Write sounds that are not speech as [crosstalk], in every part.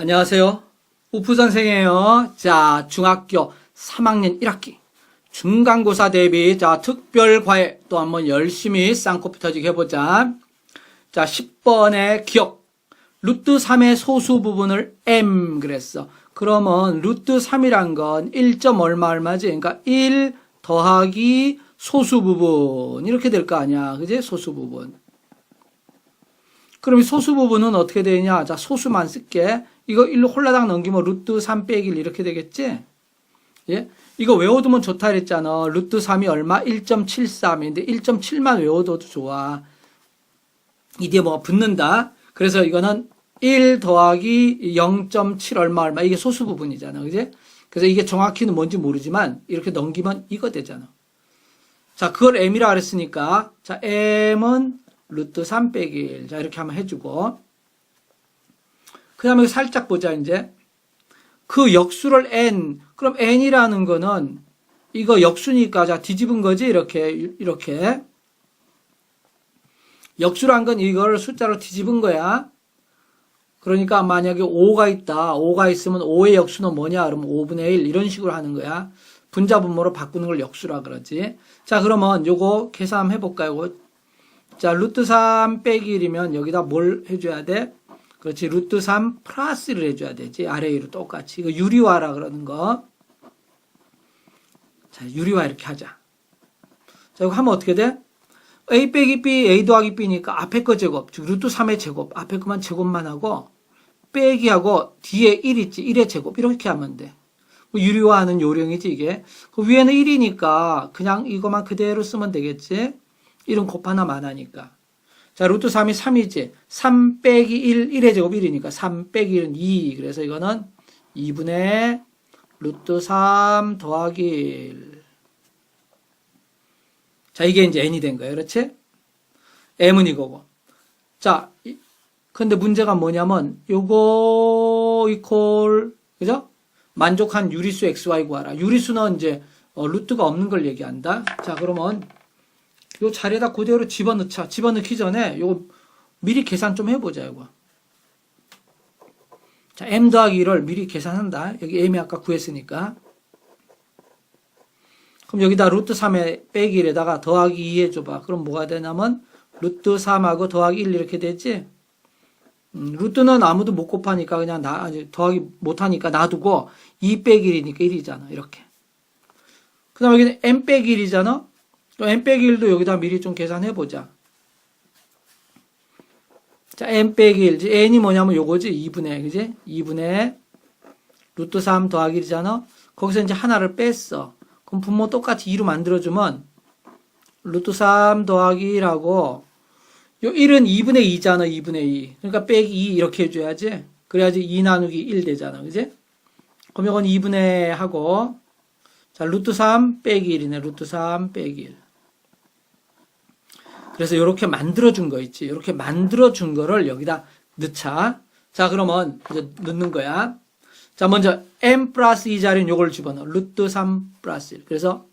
안녕하세요. 우프 선생이에요. 자, 중학교 3학년 1학기 중간고사 대비 자, 특별 과외 또 한번 열심히 쌍코피 터지게 해보자. 자, 10번의 기억. 루트 3의 소수 부분을 m 그랬어. 그러면 루트 3이란 건 1. 얼마 얼마지? 그러니까 1 더하기 소수 부분 이렇게 될 거 아니야. 그지? 소수 부분. 그럼 이 소수 부분은 어떻게 되냐? 자, 소수만 쓸게. 이거 1로 홀라당 넘기면 루트 3 빼기 1 이렇게 되겠지? 예? 이거 외워두면 좋다 그랬잖아. 루트 3이 얼마? 1.73인데 1.7만 외워둬도 좋아. 이 뒤에 뭐가 붙는다. 그래서 이거는 1 더하기 0.7 얼마 얼마 이게 소수 부분이잖아. 그지? 그래서 이게 정확히는 뭔지 모르지만 이렇게 넘기면 이거 되잖아. 자, 그걸 m이라 그랬으니까 자, m은 루트 3 빼기 1. 자, 이렇게 한번 해 주고. 그 다음에 살짝 보자, 이제. 그 역수를 n. 그럼 n이라는 거는 이거 역수니까 자, 뒤집은 거지? 이렇게, 이렇게. 역수란 건 이걸 숫자로 뒤집은 거야. 그러니까 만약에 5가 있다. 5가 있으면 5의 역수는 뭐냐? 그러면 5분의 1. 이런 식으로 하는 거야. 분자 분모로 바꾸는 걸 역수라 그러지. 자, 그러면 요거 계산 해 볼까요? 요거 자, 루트 3 빼기 1이면 여기다 뭘 해줘야 돼? 그렇지. 루트 3 플러스를 해줘야 되지. 아래 위로 똑같이. 이거 유리화라 그러는 거. 자, 유리화 이렇게 하자. 자, 이거 하면 어떻게 돼? a 빼기 b, a 더하기 b니까 앞에 거 제곱, 즉 루트 3의 제곱, 앞에 것만 제곱만 하고 빼기 하고 뒤에 1 있지, 1의 제곱 이렇게 하면 돼. 그 유리화하는 요령이지 이게. 그 위에는 1이니까 그냥 이것만 그대로 쓰면 되겠지. 1은 곱 하나만 하니까. 자, 루트 3이 3이지. 3 빼기 1, 1의 제곱 1이니까 3 빼기 1은 2. 그래서 이거는 2분의 루트 3 더하기 1. 자, 이게 이제 n이 된 거예요. 그렇지? m은 이거고. 자, 이- 근데 문제가 뭐냐면 요거 이퀄 그죠? 만족한 유리수 xy 구하라. 유리수는 이제 어, 루트가 없는 걸 얘기한다. 자, 그러면 요 자리에다 그대로 집어넣자. 집어넣기 전에 요거 미리 계산 좀 해보자, 이거. 자, m 더하기 1을 미리 계산한다. 여기 m이 아까 구했으니까. 그럼 여기다 루트 3에 빼기 1에다가 더하기 2 해줘봐. 그럼 뭐가 되냐면 루트 3하고 더하기 1 이렇게 되지? 음, 루트는 아무도 못 곱하니까 그냥 나, 아니, 더하기 못하니까 놔두고 2 빼기 1이니까 1이잖아. 이렇게. 그 다음에 여기는 m 빼기 1이잖아? 그럼 m 빼기 1도 여기다 미리 좀 계산해 보자. 자, m 빼기 1. 이제 n이 뭐냐면 요거지. 2분의, 그지? 2분의 루트 3 더하기 1이잖아? 거기서 이제 하나를 뺐어. 그럼 분모 똑같이 2로 만들어주면 루트 3 더하기 1하고 요 1은 2분의 2잖아, 2분의 2. 그러니까 빼기 2 이렇게 해줘야지. 그래야지 2 나누기 1 되잖아, 그지? 그럼 이건 2분의 하고, 자, 루트 3 빼기 1이네, 루트 3 빼기 1. 그래서 이렇게 만들어준 거 있지. 이렇게 만들어준 거를 여기다 넣자. 자, 그러면 이제 넣는 거야. 자, 먼저 m 플러스 2 자리는 요걸 집어넣어. 루트 3 플러스 1. 그래서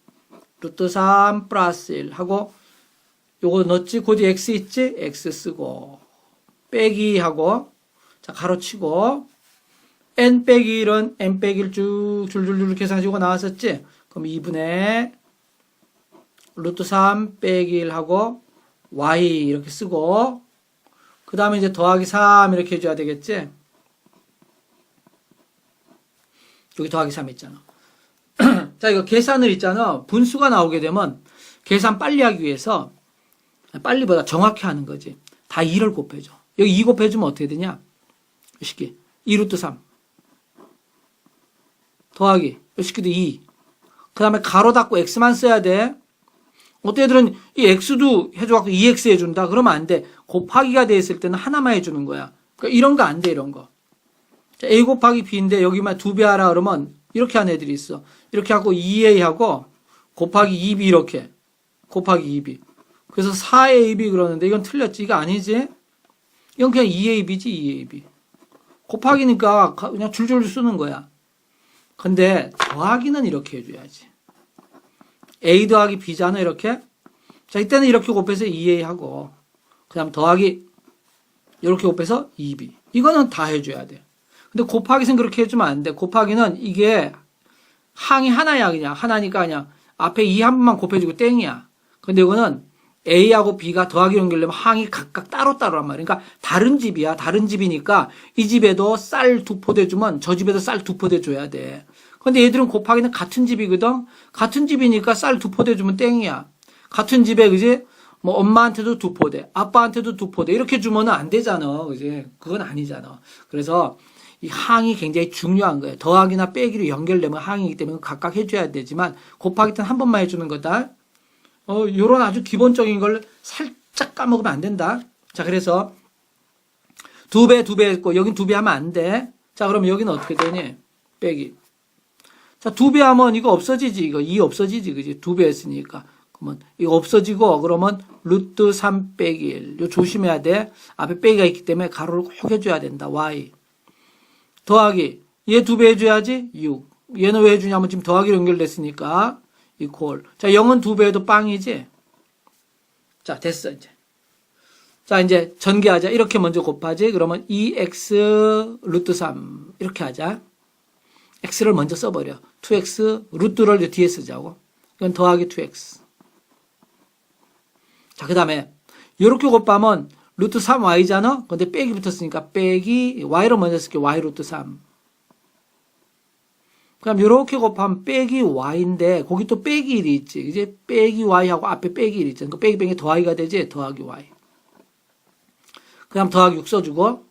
루트 3 플러스 1 하고 요거? 그 뒤에 x 있지? x 쓰고 빼기 하고 자 가로치고 n 빼기 1은 n 빼기 1 쭉 줄줄줄 계산해주고 나왔었지? 그럼 2분의 루트 3 빼기 1 하고 y 이렇게 쓰고 그 다음에 이제 더하기 3 이렇게 해줘야 되겠지? 여기 더하기 3 있잖아. [clears throat] 자, 이거 계산을 있잖아. 분수가 나오게 되면 계산 빨리 하기 위해서 빨리보다 정확히 하는 거지. 다 2를 곱해줘. 여기 2 곱해주면 어떻게 되냐? 이 새끼. 2루트 3. 더하기. 이 새끼도 2. 그 다음에 가로 닫고 x만 써야 돼. 어떤 애들은 이 x도 해줘갖고 2x 해준다. 그러면 안 돼. 곱하기가 돼 있을 때는 하나만 해주는 거야. 그러니까 이런 거 안 돼, 이런 거. 자, a 곱하기 b인데 여기만 두 배 하라 그러면 이렇게 하는 애들이 있어. 이렇게 하고 2a 하고 곱하기 2b 이렇게. 곱하기 2b. 그래서 4ab 그러는데 이건 틀렸지. 이거 아니지? 이건 그냥 2ab지, 2ab. 곱하기니까 가- 그냥 줄줄 쓰는 거야. 근데 더하기는 이렇게 해줘야지. A 더하기 b잖아, 이렇게. 자, 이때는 이렇게 곱해서 2a 하고, 그 다음 더하기, 이렇게 곱해서 2b. 이거는 다 해줘야 돼. 근데 곱하기는 그렇게 해주면 안 돼. 곱하기는 이게 항이 하나야 그냥 하나니까 그냥 앞에 이한 번만 곱해주고 땡이야. 근데 이거는 A하고 B가 더하기 연결되면 항이 각각 따로따로란 말이야. 그러니까 다른 집이야. 다른 집이니까 이 집에도 쌀 두 포대 주면 저 집에도 쌀 두 포대 줘야 돼. 근데 얘들은 곱하기는 같은 집이거든. 같은 집이니까 쌀 두 포대 주면 땡이야. 같은 집에 그지? 뭐 엄마한테도 두 포대, 아빠한테도 두 포대 이렇게 주면은 안 되잖아. 그지? 그건 아니잖아. 그래서 이 항이 굉장히 중요한 거예요. 더하기나 빼기로 연결되면 항이기 때문에 각각 해줘야 되지만 곱하기 때는 한 번만 해주는 거다. 어, 요런 아주 기본적인 걸 살짝 까먹으면 안 된다. 자, 그래서 두 배, 두 배 했고, 여긴 두 배 하면 안 돼. 자, 그러면 여기는 어떻게 되니? 빼기. 자, 두 배 하면 이거 없어지지. 이거 2 없어지지. 그지? 두 배 했으니까. 그러면 이거 없어지고, 그러면 루트 3 빼기 1. 요 조심해야 돼. 앞에 빼기가 있기 때문에 가로를 꼭 해줘야 된다. y. 더하기. 얘 두 배 해줘야지. 6. 얘는 왜 해주냐면 지금 더하기로 연결됐으니까. 이퀄. 자, 0은 두 배해도 빵이지? 자, 됐어, 이제. 자, 이제 전개하자. 이렇게 먼저 곱하지. 그러면 2x 루트 3. 이렇게 하자. x를 먼저 써버려. 2x 루트를 뒤에 쓰자고. 이건 더하기 2x. 자, 그 다음에 이렇게 곱하면 루트 3y잖아? 근데 빼기 붙었으니까 빼기 y로 먼저 쓸게 y 루트 3. 그럼 이렇게 곱하면 빼기 y인데 거기 또 빼기 1이 있지. 이제 빼기 y하고 앞에 빼기 1 있잖아. 그 빼기 빼기 더하기가 되지. 더하기 y. 그다음 더하기 6 써주고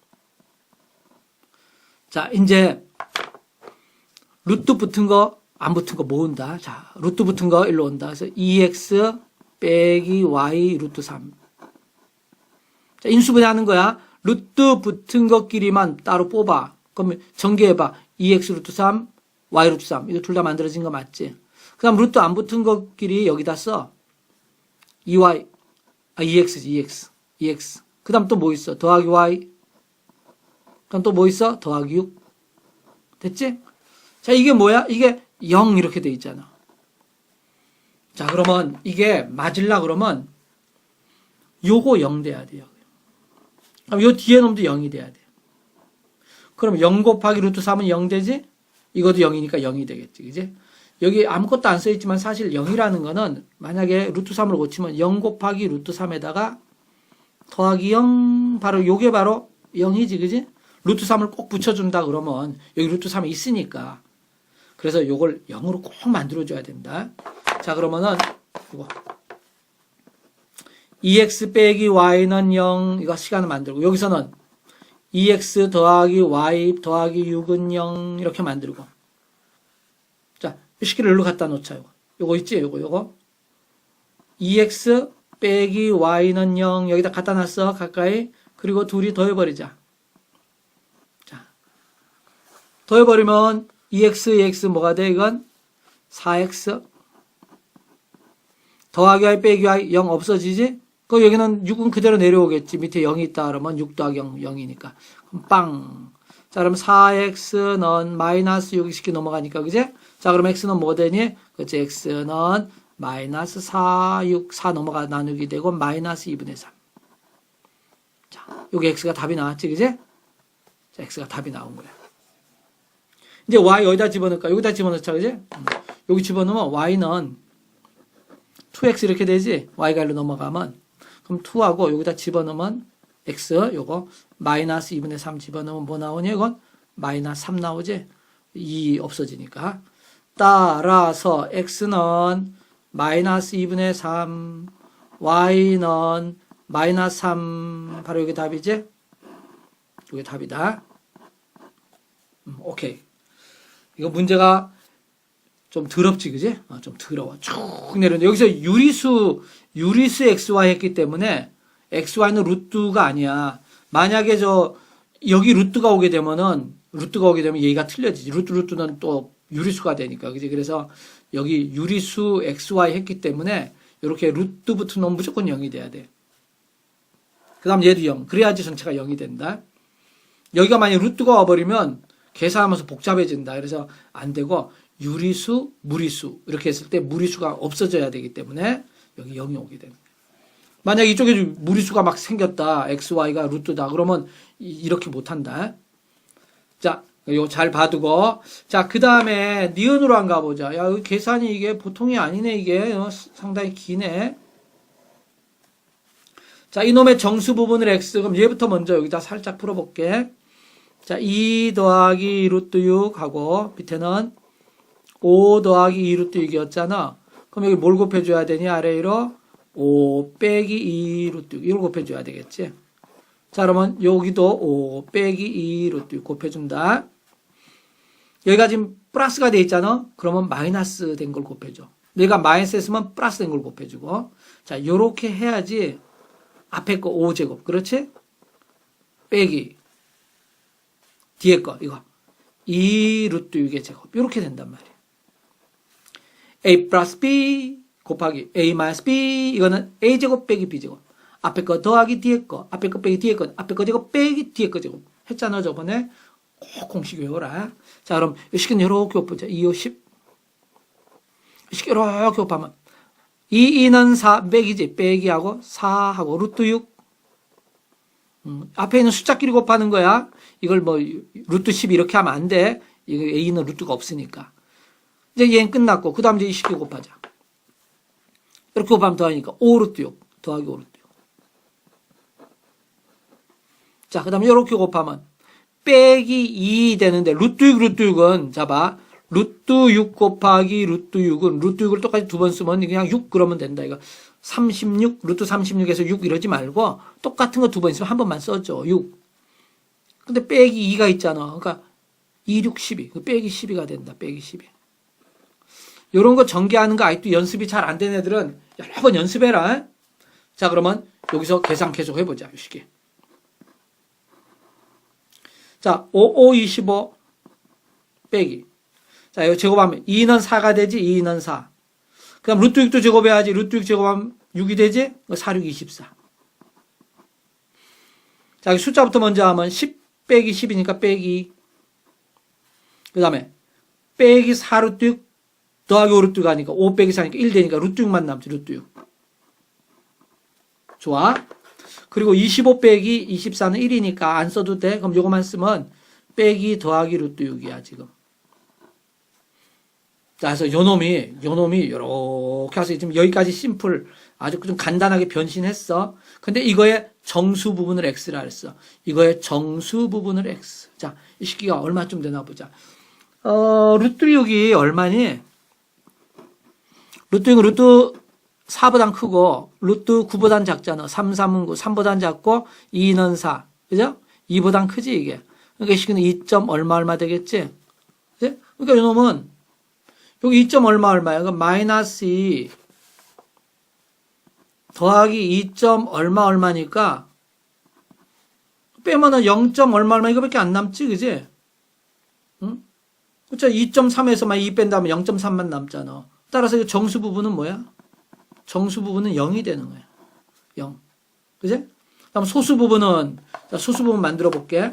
자 이제 루트 붙은 거 안 붙은 거 모은다. 자 루트 붙은 거 일로 온다. 그래서 2x 빼기 y 루트 3. 자 인수분해 하는 거야. 루트 붙은 것끼리만 따로 뽑아. 그러면 전개해봐. 2x 루트 3 y 루트 3. 이거 둘 다 만들어진 거 맞지? 그 다음 루트 안 붙은 것끼리 여기다 써. 2y, 아, 2x지, 2x. 2x. 그 다음 또 뭐 있어? 더하기 y. 그 다음 또뭐 있어? 더하기 6. 됐지? 자, 이게 뭐야? 이게 0 이렇게 돼 있잖아. 자, 그러면 이게 맞을라 그러면 요거 0 돼야 돼요. 그럼 요 뒤에 놈도 0이 돼야 돼. 그럼 0 곱하기 루트 3은 0 되지? 이것도 0이니까 0이 되겠지. 그지? 여기 아무것도 안 써있지만 사실 0이라는 거는 만약에 루트 3을 고치면 0 곱하기 루트 3에다가 더하기 0 바로 요게 바로 0이지. 그지? 루트 3을 꼭 붙여준다 그러면 여기 루트 3이 있으니까 그래서 요걸 0으로 꼭 만들어줘야 된다. 자 그러면은 이거. 2x 빼기 y는 0 이거 시간을 만들고 여기서는 2x 더하기 y 더하기 6은 0 이렇게 만들고. 자, 이 식기를 일로 갖다 놓자 요거. 요거 있지? 요거 요거. 2x 빼기 y는 0 여기다 갖다 놨어 가까이. 그리고 둘이 더해버리자. 자 더해버리면 2x 2x 뭐가 돼 이건 4x 더하기 y 빼기 y 0 없어지지? 그 여기는 6은 그대로 내려오겠지. 밑에 0이 있다 그러면 6 더하기 0, 0이니까. 그럼 빵. 자, 그럼 4x는 마이너스 6이 쉽게 넘어가니까, 그제? 자, 그럼 x는 뭐 되니? 그치, x는 마이너스 4, 6, 4 넘어가 나누기 되고, 마이너스 2분의 3. 자, 여기 x가 답이 나왔지, 그제? 자, x가 답이 나온 거야. 이제 y 여기다 집어넣을까? 여기다 집어넣자, 그제? 여기 집어넣으면 y는 2x 이렇게 되지? y가 일로 넘어가면. 그럼 2하고 여기다 집어넣으면 x 요거 마이너스 2분의 3 집어넣으면 뭐 나오냐 이건 마이너스 3 나오지? 2 없어지니까. 따라서 x는 마이너스 2분의 3 y는 마이너스 3 바로 여기 답이지? 이게 답이다. 음, 오케이 이거 문제가 좀 더럽지, 그지? 어, 좀 더러워. 쭉 내려오는데, 여기서 유리수, 유리수 XY 했기 때문에, XY는 루트가 아니야. 만약에 저, 여기 루트가 오게 되면은, 루트가 오게 되면 얘가 틀려지지. 루트, 루트는 또 유리수가 되니까, 그지? 그래서 여기 유리수 XY 했기 때문에, 이렇게 루트 붙으면 무조건 0이 돼야 돼. 그 다음 얘도 0. 그래야지 전체가 0이 된다. 여기가 만약 루트가 와버리면, 계산하면서 복잡해진다. 그래서 안 되고, 유리수, 무리수 이렇게 했을 때 무리수가 없어져야 되기 때문에 여기 0이 오게 거예요. 만약 이쪽에 무리수가 막 생겼다. x, y가 루트다. 그러면 이- 이렇게 못한다. 자, 요잘 봐두고. 자, 그 다음에 니은으로 한 가보자. 야, 이 계산이 이게 보통이 아니네, 이게. 어, 상당히 기네. 자, 이놈의 정수 부분을 x. 그럼 얘부터 먼저 여기다 살짝 풀어볼게. 자, 2 더하기 루트 6 하고, 밑에는 5 더하기 2 루트 6이었잖아. 그럼 여기 뭘 곱해줘야 되니? 아래 위로 5 빼기 2 루트 6. 이걸 곱해줘야 되겠지. 자, 그러면 여기도 5 빼기 2 루트 6 곱해준다. 여기가 지금 플러스가 돼 있잖아. 그러면 마이너스 된 걸 곱해줘. 내가 마이너스 했으면 플러스 된 걸 곱해주고. 자, 요렇게 해야지 앞에 거 5제곱. 그렇지? 빼기. 뒤에 거, 이거. 2 루트 6의 제곱. 요렇게 된단 말이야. a 플러스 b 곱하기 a 마이너스 b. 이거는 a 제곱 빼기 b 제곱. 앞에 거 더하기 뒤에 거. 앞에 거 빼기 뒤에 거. 앞에 거 제곱 빼기 뒤에 거 제곱. 했잖아, 저번에. 꼭 공식 외워라. 자, 그럼 이 식은 이렇게 곱보자. 2, 5, 10. 이 식이 이렇게 곱하면 2, 2는 4, 빼기지. 빼기하고 4하고 루트 6. 음, 앞에 있는 숫자끼리 곱하는 거야. 이걸 뭐 루트 10 이렇게 하면 안 돼. 이거 A는 루트가 없으니까. 이제 얘는 끝났고 그 다음 이제 이 식이 곱하자. 이렇게 곱하면 더하니까 5 루트 6 더하기 5 루트 6. 자, 그 다음에 이렇게 곱하면 빼기 2 되는데 루트 6 루트 6은 잡아 루트 6 곱하기 루트 6은 루트 6을 똑같이 두 번 쓰면 그냥 6 그러면 된다 이거 36 루트 36에서 6 이러지 말고 똑같은 거 두 번 있으면 한 번만 써줘 6 근데 빼기 2가 있잖아. 그러니까 2, 6, 12그 빼기 12가 된다 빼기 12 요런 거 전개하는 거 아직도 연습이 잘 안 된 애들은 여러 번 연습해라. 자 그러면 여기서 계산 계속 해보자 쉽게 자, 5, 5, 25 빼기. 자, 이거 제곱하면 2는 4가 되지, 2는 4. 그 다음 루트 6도 제곱해야지, 루트 6 제곱하면 6이 되지? 4, 6, 24. 자, 숫자부터 먼저 하면 10 빼기 10이니까 빼기. 그 다음에 빼기 4 루트 6 더하기 5 루트 6 하니까 5 빼기 4니까 1 되니까 루트 6만 남지, 루트 6. 좋아. 그리고 25 빼기 24는 1이니까 안 써도 돼. 그럼 요거만 쓰면 빼기 더하기 루트 6이야, 지금. 자, 그래서 요놈이, 요놈이 요렇게 해서 지금 여기까지 심플, 아주 좀 간단하게 변신했어. 근데 이거의 정수 부분을 x라 했어. 이거의 정수 부분을 x. 자, 이 식기가 얼마쯤 되나 보자. 어, 루트 6이 얼마니? 루트 6은 루트 4보단 크고 루트 9보단 작잖아. 3, 3은 9, 3보단 작고 2는 4. 그죠? 2보단 크지 이게. 그러니까 이 식은 2점 얼마 얼마 되겠지? 그지? 그러니까 이놈은 여기 2점 얼마 얼마야? 그 마이너스 2 더하기 2점 얼마 얼마니까 빼면은 0점 얼마 얼마 이거밖에 안 남지 그지? 응? 그쵸? 2.3에서 만 2 뺀다면 0.3만 남잖아. 따라서 이 정수 부분은 뭐야? 정수 부분은 0이 되는 거야. 0. 그지? 다음 소수 부분은, 자, 소수 부분 만들어 볼게.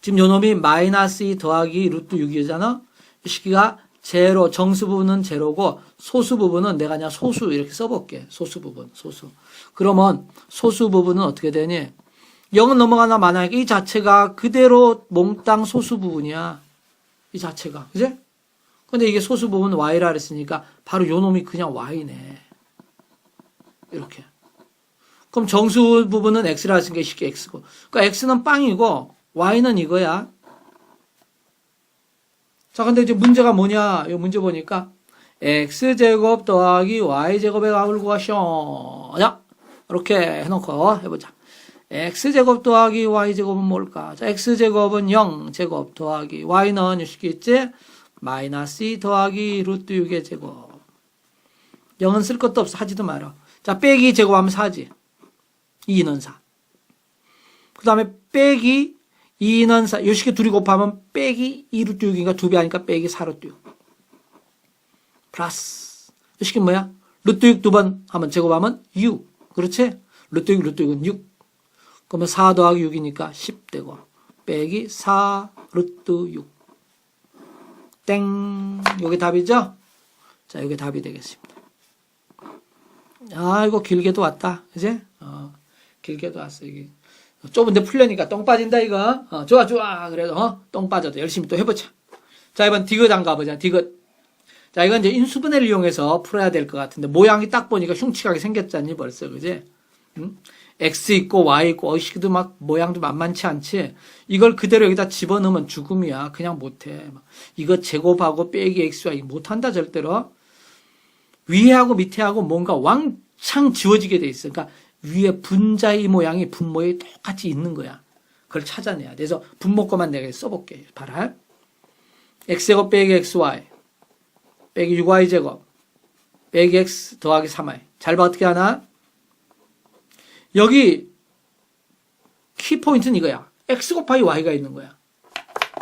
지금 요 놈이 마이너스 2 더하기 루트 6이잖아? 이 식기가 제로, 정수 부분은 제로고, 소수 부분은 내가 그냥 소수 이렇게 써볼게. 소수 부분, 소수. 그러면 소수 부분은 어떻게 되니? 0은 넘어가나 마나니까 이 자체가 그대로 몽땅 소수 부분이야. 이 자체가. 그지? 근데 이게 소수 부분 y라 그랬으니까 바로 요 놈이 그냥 y네. 이렇게. 그럼 정수 부분은 x라 했으니까 쉽게 x고. 그러니까 x는 빵이고 y는 이거야. 자, 근데 이제 문제가 뭐냐? 이 문제 보니까 x제곱 더하기 y제곱의 구하시오. 자, 이렇게 해놓고 해보자. x제곱 더하기 y제곱은 뭘까? 자, x제곱은 0 제곱 더하기 y는 이렇게 있지? 마이너스 2 더하기 루트 6의 제곱. 0은 쓸 것도 없어. 하지도 마라. 자, 빼기 제곱하면 4지. 2는 4. 그 다음에 빼기 2는 4. 요 식에 둘이 곱하면 빼기 2 루트 6이니까 두배 하니까 빼기 4 루트 6. 플러스. 요 식이 뭐야? 루트 6 두 번 하면 제곱하면 6. 그렇지? 루트 6, 루트 6은 6. 그러면 4 더하기 6이니까 10 되고. 빼기 4 루트 6. 땡. 요게 답이죠? 자, 요게 답이 되겠습니다. 아, 이거 길게도 왔다. 그지? 어, 길게도 왔어, 이게. 좁은데 풀려니까 똥 빠진다 이거. 어, 좋아 좋아. 그래도 어, 똥 빠져도 열심히 또 해보자. 자 이번 디귿 안 가보자. 디귿. 자 이건 이제 인수분해를 이용해서 풀어야 될 것 같은데 모양이 딱 보니까 흉측하게 생겼잖니 벌써 그지? 응? X 있고 Y 있고 어이씨도 막 모양도 만만치 않지. 이걸 그대로 여기다 집어넣으면 죽음이야. 그냥 못해. 막 이거 제곱하고 빼기 XY 못한다 절대로. 위에하고 밑에하고 뭔가 왕창 지워지게 돼 있어. 그러니까 위에 분자의 모양이 분모에 똑같이 있는 거야. 그걸 찾아내야 돼. 그래서 분모 거만 내가 써볼게. 봐라. x제곱 빼기 xy 빼기 6y제곱 빼기 x 더하기 3y. 잘 봐 어떻게 하나? 여기 키포인트는 이거야. x 곱하기 y가 있는 거야.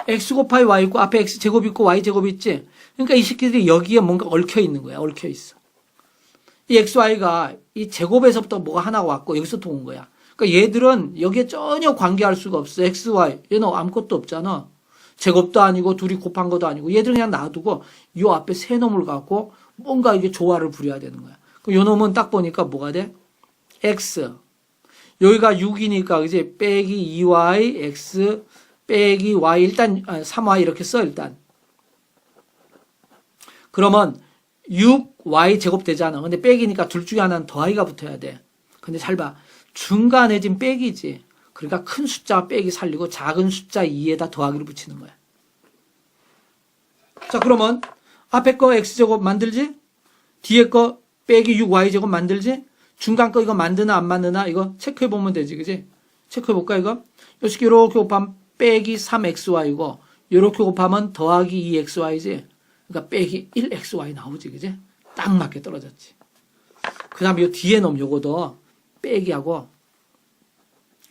x 곱하기 y 있고 앞에 x 제곱 있고 y 제곱 있지. 그러니까 이 새끼들이 여기에 뭔가 얽혀 있는 거야. 얽혀 있어. 이 xy가 이 제곱에서부터 뭐가 하나가 왔고 여기서부터 온 거야. 그러니까 얘들은 여기에 전혀 관계할 수가 없어. xy 얘는 아무것도 없잖아. 제곱도 아니고 둘이 곱한 것도 아니고 얘들 그냥 놔두고 요 앞에 세 놈을 갖고 뭔가 이게 조화를 부려야 되는 거야. 요 놈은 딱 보니까 뭐가 돼? x 여기가 6이니까 그지 빼기 2y x 빼기 y 일단 아, 3y 이렇게 써 일단 그러면 6y 제곱 되잖아. 근데 빼기니까 둘 중에 하나는 더하기가 붙어야 돼. 근데 잘 봐. 중간에 지금 빼기지. 그러니까 큰 숫자 빼기 살리고 작은 숫자 2에다 더하기를 붙이는 거야. 자 그러면 앞에 거 x제곱 만들지? 뒤에 거 빼기 6y제곱 만들지? 중간 거 이거 만드나 안 만드나? 이거 체크해 보면 되지 그지? 체크해 볼까 이거? 요 새끼 이렇게 곱하면 빼기 3xy고 요렇게 곱하면 더하기 2xy지 그러니까 빼기 1xy 나오지 그지? 딱 맞게 떨어졌지. 그 다음에 요 뒤에 놈 요거도 빼기하고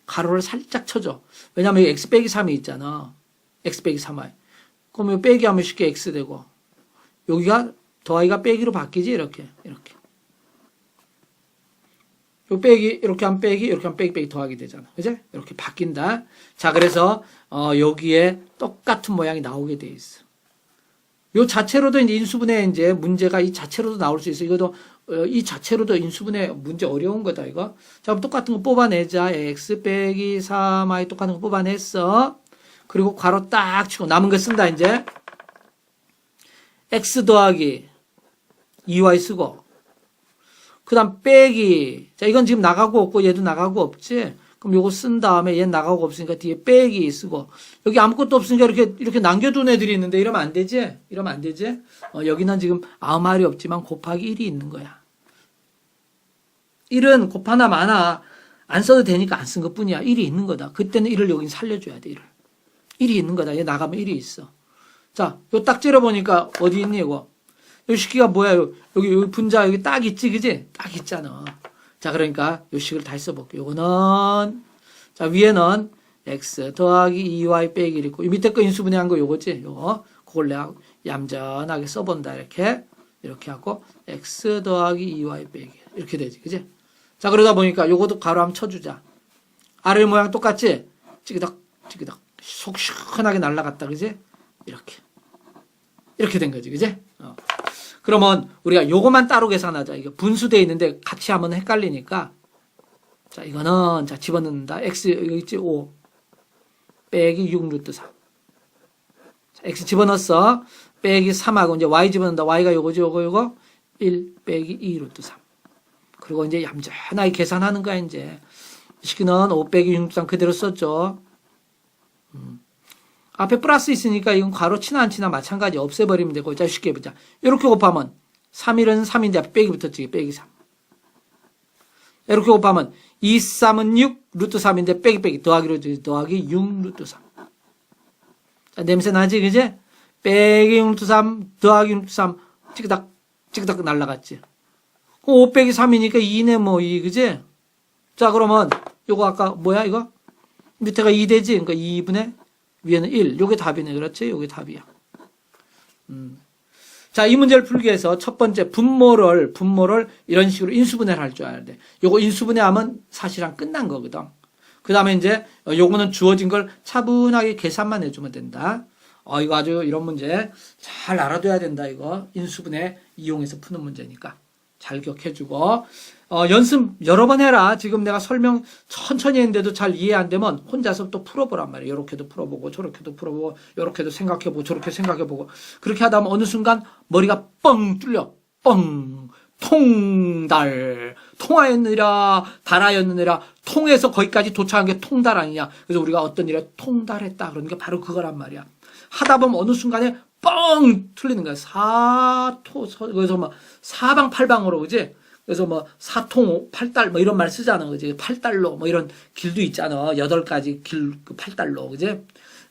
가로를 살짝 쳐줘. 왜냐면 x 빼기 3이 있잖아. x 빼기 3y 그럼 요 빼기 하면 쉽게 x 되고. 여기가 더하기가 빼기로 바뀌지? 이렇게 이렇게. 요 빼기 이렇게 하면 빼기 이렇게 하면 빼기 빼기 더하기 되잖아. 그죠 이렇게 바뀐다. 자 그래서 어 여기에 똑같은 모양이 나오게 돼 있어 요 자체로도 인수분해 이제 문제가 이 자체로도 나올 수 있어 이것도 어, 이 자체로도 인수분해 문제 어려운 거다 이거. 자 그럼 똑같은 거 뽑아내자. X 빼기 3y 똑같은 거 뽑아냈어. 그리고 괄호 딱 치고 남은 거 쓴다 이제. X 더하기 2y 쓰고. 그 다음 빼기. 자, 이건 지금 나가고 없고 얘도 나가고 없지? 그럼 요거 쓴 다음에 얘 나가고 없으니까 뒤에 빼기 쓰고 여기 아무것도 없으니까 이렇게 이렇게 남겨둔 애들이 있는데 이러면 안 되지? 이러면 안 되지? 어, 여기는 지금 아무 말이 없지만 곱하기 1이 있는 거야. 1은 곱하나 마나 안 써도 되니까 안 쓴 것 뿐이야. 1이 있는 거다. 그때는 1을 여긴 살려줘야 돼, 1을. 1이 있는 거다. 얘 나가면 1이 있어. 자, 요딱 찌려보니까 어디 있니, 이거? 요 식기가 뭐야? 요, 여기, 여기 분자 여기 딱 있지, 그지? 딱 있잖아. 자, 그러니까 요 식을 다시 써볼게. 요거는, 자, 위에는 x 더하기 2y 빼기 1 있고, 이 밑에 거 인수분해한 거 요거지? 요거. 그걸 내가 얌전하게 써본다. 이렇게. 이렇게 하고, x 더하기 2y 빼기. 이렇게 되지, 그지? 자, 그러다 보니까 요것도 가로 한번 쳐주자. 아래 모양 똑같지? 찌그덕, 찌그덕. 속 시원하게 날라갔다, 그지? 이렇게. 이렇게 된 거지, 그지? 어. 그러면 우리가 요거만 따로 계산하자. 이게 분수돼 있는데 같이 하면 헷갈리니까. 자, 이거는 자, 집어넣는다. x 여기 있지? 5 빼기 6 루트 3. 자, x 집어넣었어. 빼기 3하고 이제 y 집어넣는다. y가 요거지, 요거, 요거. 1 빼기 2 루트 3. 그리고 이제 얌전하게 계산하는 거야, 이제. 이 식기는 5 빼기 6 루트 3 그대로 썼죠. 음. 앞에 플러스 있으니까 이건 괄호 치나 안 치나 마찬가지 없애버리면 되고 자 쉽게 해보자. 이렇게 곱하면 3일은 3인데 앞에 빼기 붙었지 빼기 3 이렇게 곱하면 2, 3은 6 루트 3인데 빼기 빼기. 더하기로 되- 더하기 6 루트 3 자, 냄새 나지 그지? 빼기 6 루트 3 더하기 6 루트 3 찌그닥 찌그닥 날라갔지. 그럼 5 빼기 3이니까 2네 뭐 2, 그지? 자 그러면 요거 아까 뭐야 이거? 밑에가 2 되지? 그러니까 2분의 위에는 1. 요게 답이네. 그렇지? 요게 답이야. 음. 자, 이 문제를 풀기 위해서 첫 번째 분모를, 분모를 이런 식으로 인수분해를 할 줄 알아야 돼. 요거 인수분해하면 사실상 끝난 거거든. 그 다음에 이제 어, 요거는 주어진 걸 차분하게 계산만 해 주면 된다. 어, 이거 아주 이런 문제 잘 알아둬야 된다, 이거. 인수분해 이용해서 푸는 문제니까. 잘 기억해 주고. 어, 연습 여러 번 해라. 지금 내가 설명 천천히 했는데도 잘 이해 안 되면 혼자서 또 풀어보란 말이에요. 요렇게도 풀어보고, 저렇게도 풀어보고, 요렇게도 생각해보고, 저렇게 생각해보고. 그렇게 하다 보면 어느 순간 머리가 뻥 뚫려. 뻥. 통달. 통하였느라, 달하였느라, 통해서 거기까지 도착한 게 통달 아니냐. 그래서 우리가 어떤 일에 통달했다. 그러는 게 바로 그거란 말이야. 하다 보면 어느 순간에 뻥 틀리는 거야. 사토, 서, 그래서 뭐 사방팔방으로, 그지? 그래서 뭐 사통 팔달 뭐 이런 말 쓰잖아, 그지? 팔달로 뭐 이런 길도 있잖아. 여덟 가지 길, 그 팔달로, 그지?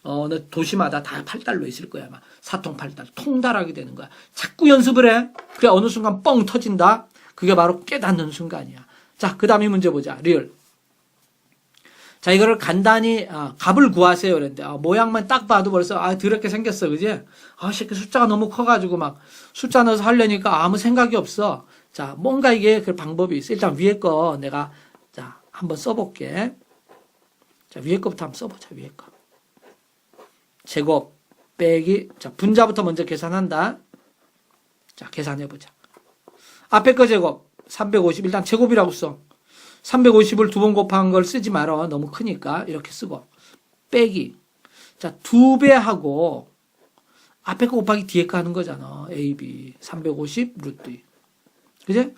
어, 어느 도시마다 다 팔달로 있을 거야, 아마. 사통 팔달. 통달하게 되는 거야. 자꾸 연습을 해. 그래, 어느 순간 뻥 터진다? 그게 바로 깨닫는 순간이야. 자, 그 다음에 문제 보자. 리얼. 자, 이거를 간단히, 아, 값을 구하세요. 그랬는데, 아, 모양만 딱 봐도 벌써, 아, 더럽게 생겼어. 그지? 아, 새끼 숫자가 너무 커가지고 막, 숫자 넣어서 하려니까 아무 생각이 없어. 자, 뭔가 이게 그 방법이 있어. 일단 위에 거 내가, 자, 한번 써볼게. 자, 위에 거부터 한번 써보자. 위에 거. 제곱, 빼기, 자, 분자부터 먼저 계산한다. 자, 계산해보자. 앞에 거 제곱, 350. 일단 제곱이라고 써. 350을 두 번 곱한 걸 쓰지 말어. 너무 크니까. 이렇게 쓰고. 빼기. 자, 두 배 하고, 앞에 거 곱하기 뒤에 거 하는 거잖아. A, B. 350 루트 2. 그지?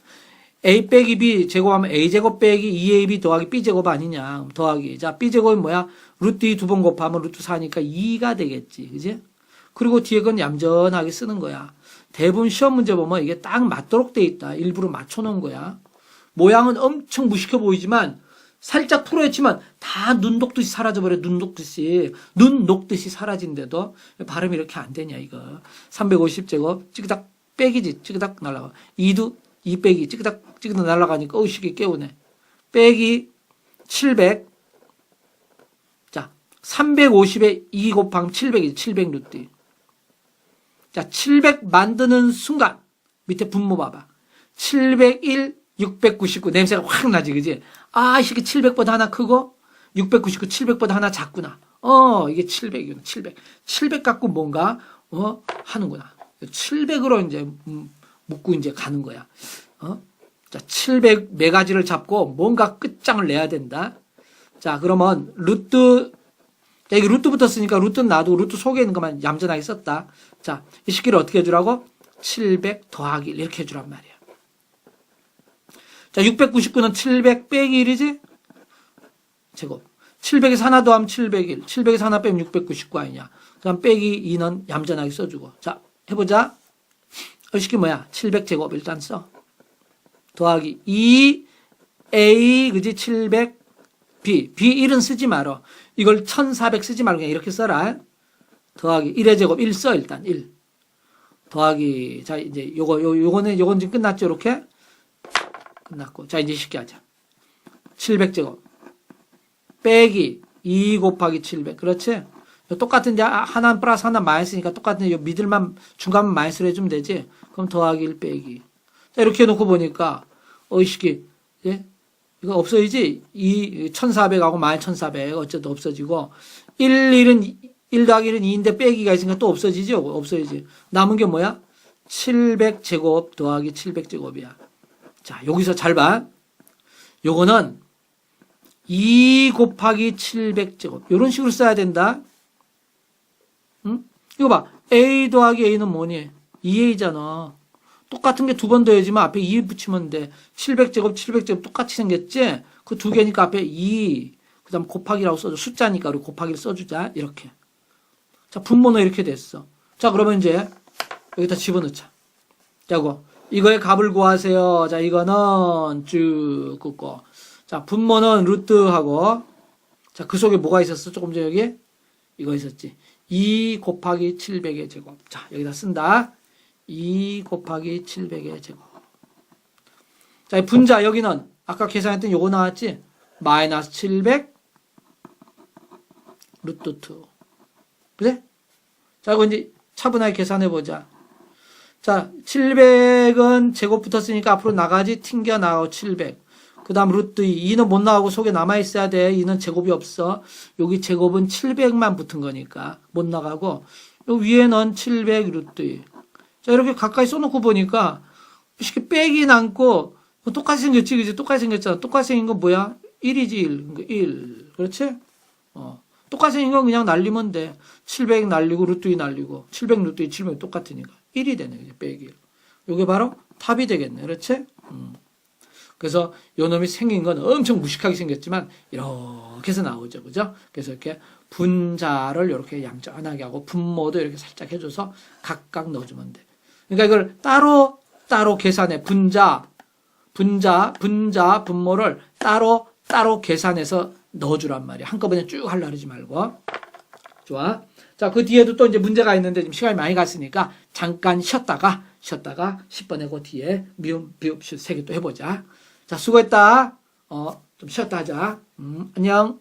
A 빼기 B 제곱하면 A 제곱 빼기 2AB 더하기 B 제곱 아니냐. 더하기. 자, B 제곱이 뭐야? 루트 2 두 번 곱하면 루트 4니까 2가 되겠지. 그지? 그리고 뒤에 건 얌전하게 쓰는 거야. 대부분 시험 문제 보면 이게 딱 맞도록 돼 있다. 일부러 맞춰 놓은 거야. 모양은 엄청 무식해 보이지만 살짝 풀어했지만 다 눈 녹듯이 사라져버려. 눈 녹듯이. 눈 녹듯이 사라진데도 발음이 이렇게 안 되냐, 이거. 350 제곱, 찌그닥 빼기지. 찌그닥 날라가. 2도 2 빼기 찌그닥 찌그닥 날아가니까 어이시기 깨우네. 빼기 700. 자, 350에 2 곱하면 700이지. 700 루트. 자, 700 만드는 순간 밑에 분모 봐봐. 701, 699 냄새가 확 나지, 그지? 아, 이 새끼 700보다 하나 크고 699, 700보다 하나 작구나. 어, 이게 700이구나. 700. 700 갖고 뭔가 어 하는구나. 700으로 이제 음, 묶고 이제 가는 거야. 어? 자, 700 메가지를 잡고 뭔가 끝장을 내야 된다. 자, 그러면 루트 자, 이게 루트 붙었으니까 루트는 놔두고 루트 속에 있는 것만 얌전하게 썼다. 자, 이 식기를 어떻게 해주라고? 700 더하기 1 이렇게 해주란 말이야. 자, 699는 700 빼기 1이지? 제곱. 700에서 하나 더하면 701. 700에서 하나 빼면 699 아니냐. 그 다음 빼기 2는 얌전하게 써주고. 자, 해보자. 어식이 뭐야? 700제곱 일단 써. 더하기 2 A 그지 700 B B 1은 쓰지 말어. 이걸 1400 쓰지 말고 그냥 이렇게 써라. 더하기 1의 제곱 1 써 일단 1. 더하기 자 이제 요거 요 요거는 요건 지금 끝났죠 이렇게 끝났고 자 이제 쉽게 하자. 700 제곱 빼기 2 곱하기 700 그렇지? 똑같은 이제 하나 플러스 하나 마이너스니까 똑같은 요 미들만 중간만 마이너스로 해주면 되지. 그럼 더하기 1 빼기. 자, 이렇게 해놓고 보니까, 어이시기, 예? 이거 없어지지? 이 1400하고 마이너스 1400 어쨌든 없어지고, 1, 1은, 1 더하기 1은 2인데 빼기가 있으니까 또 없어지죠? 없어지지. 남은 게 뭐야? 700제곱 더하기 700제곱이야. 자, 여기서 잘 봐. 요거는 2 곱하기 700제곱. 요런 식으로 써야 된다. 응? 이거 봐. A 더하기 A는 뭐니? 2A잖아. 똑같은 게 두 번 더해지면 앞에 2 붙이면 돼. 700제곱, 700제곱 똑같이 생겼지? 그 두 개니까 앞에 2, 그 다음 곱하기라고 써줘. 숫자니까 우리 곱하기를 써주자. 이렇게. 자, 분모는 이렇게 됐어. 자, 그러면 이제 여기다 집어넣자. 자, 이거. 이거의 값을 구하세요. 자, 이거는 쭉 긋고. 자, 분모는 루트하고. 자, 그 속에 뭐가 있었어? 조금 전에 여기? 이거 있었지. 2 곱하기 700의 제곱. 자, 여기다 쓴다. 2 곱하기 700의 제곱. 자, 이 분자 여기는 아까 계산했던 요거 나왔지? 마이너스 700 루트 2. 그래? 자, 이거 이제 차분하게 계산해 보자. 자, 700은 제곱 붙었으니까 앞으로 나가지 튕겨 나가고 700. 그 다음 루트 2. 2는 못 나가고 속에 남아있어야 돼. 2는 제곱이 없어. 여기 제곱은 700만 붙은 거니까 못 나가고. 요 위에는 700 루트 2. 자, 이렇게 가까이 써놓고 보니까 이렇게 빼기 남고 뭐 똑같이 생겼지, 그지? 똑같이 생겼잖아. 똑같이 생긴 건 뭐야? 1이지, 1. 그러니까 1. 그렇지? 어. 똑같이 생긴 건 그냥 날리면 돼. 700 날리고, 루트 2 날리고, 700 루트 2, 700 똑같으니까. 1이 되네, 그지? 빼기 1. 요게 바로 탑이 되겠네. 그렇지? 음. 그래서 요 놈이 생긴 건 엄청 무식하게 생겼지만, 이렇게 해서 나오죠. 그죠? 그래서 이렇게 분자를 이렇게 얌전하게 하고, 분모도 이렇게 살짝 해줘서 각각 넣어주면 돼. 그러니까 이걸 따로, 따로 계산해. 분자, 분자, 분자, 분모를 따로, 따로 계산해서 넣어주란 말이야. 한꺼번에 쭉 하려 그러지 말고. 좋아. 자, 그 뒤에도 또 이제 문제가 있는데 지금 시간이 많이 갔으니까 잠깐 쉬었다가, 쉬었다가 10번에 그 뒤에 미음, 비읍, 세개 또 해보자. 자, 수고했다. 어, 좀 쉬었다 하자. 음, 안녕.